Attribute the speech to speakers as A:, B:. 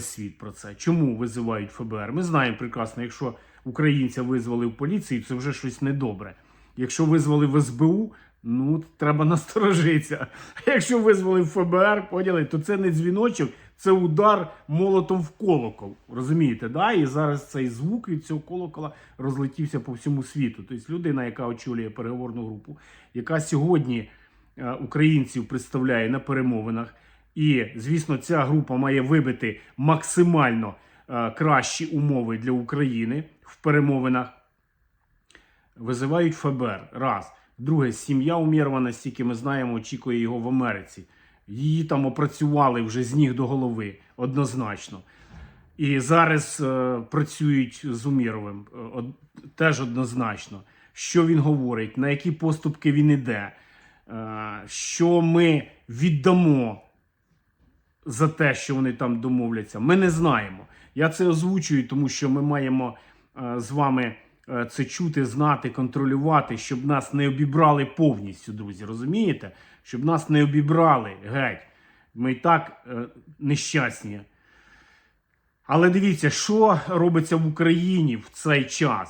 A: світ про це. Чому визивають ФБР? Ми знаємо прекрасно, якщо українця визвали в поліцію, це вже щось недобре. Якщо визвали в СБУ, ну треба насторожитися. Якщо визвали в ФБР, поняли, то це не дзвіночок, це удар молотом в колокол. Розумієте, да? І зараз цей звук від цього колокола розлетівся по всьому світу. Тобто людина, яка очолює переговорну групу, яка сьогодні е, українців представляє на перемовинах. І, звісно, ця група має вибити максимально е, кращі умови для України в перемовинах. Визивають ФБР. Раз. Друге, сім'я Умєрова, настільки ми знаємо, очікує його в Америці. Її там опрацювали вже з ніг до голови, однозначно. І зараз е, працюють з Умєровим е, од- теж однозначно. Що він говорить, на які поступки він іде, е, що ми віддамо за те, що вони там домовляться. Ми не знаємо. Я це озвучую, тому що ми маємо е, з вами е, це чути, знати, контролювати, щоб нас не обібрали повністю, друзі. Розумієте? Щоб нас не обібрали геть. Ми і так е, нещасні. Але дивіться, що робиться в Україні в цей час.